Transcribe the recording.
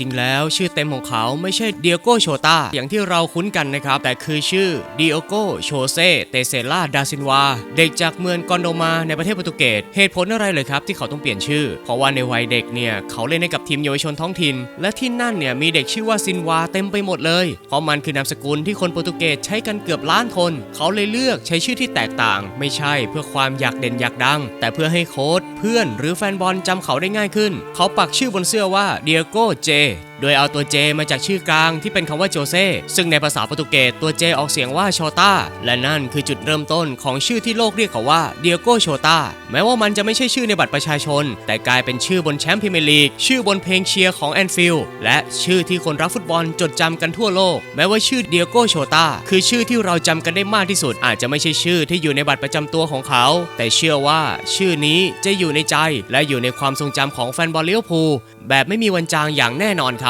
ริง ๆ แล้ว ชื่อเต็มของเขาไม่ใช่เดียโกโชตาอย่างที่เราคุ้นกันนะครับ แต่คือชื่อเดียโกโชเซเตเซล่าดาซินวา เด็กจากเมืองกอนโดมาในประเทศโปรตุเกสเหตุผลอะไรเลยครับที่เขาต้องเปลี่ยนชื่อ เพราะว่าในวัยเด็กเนี่ยเขาเล่นให้กับทีมเยาวชนท้องถิ่น และที่นั่นเนี่ยมีเด็กชื่อว่าซินวาเต็มไปหมดเลย เพราะมันคือนามสกุลที่คนโปรตุเกสใช้กันเกือบล้านคน เขาเลยเลือกใช้ชื่อที่แตกต่าง ไม่ใช่เพื่อความอยากเด่นอยากดัง แต่เพื่อให้โค้ชเพื่อนหรือแฟนบอลจำเขาได้ง่ายขึ้น เขาปักชื่อบนเสื้อว่าเดียโกเจ fe โดยเอาตัวเจมาจากชื่อกลางที่เป็นคำว่าโจเซ ซึ่งในภาษาโปรตุเกสตัวเจออกเสียงว่าโชตาและนั่นคือจุดเริ่มต้นของชื่อที่โลกเรียกเขาว่าเดียโกโชตาแม้ว่ามันจะไม่ใช่ชื่อในบัตรประชาชน แต่กลายเป็นชื่อบนแชมป์พรีเมียร์ลีกชื่อบนเพลงเชียร์ของแอนฟิลด์และชื่อที่คนรักฟุตบอลจดจำกันทั่วโลก แม้ว่าชื่อเดียโกโชตาคือชื่อที่เราจำกันได้มากที่สุด อาจจะไม่ใช่ชื่อที่อยู่ในบัตรประจำตัวของเขา แต่เชื่อว่าชื่อนี้จะอยู่ในใจ และอยู่ในความทรงจำของแฟนบอลเลี้ยวภูแบบไม่มีวันจางอย่างแน่นอนครับ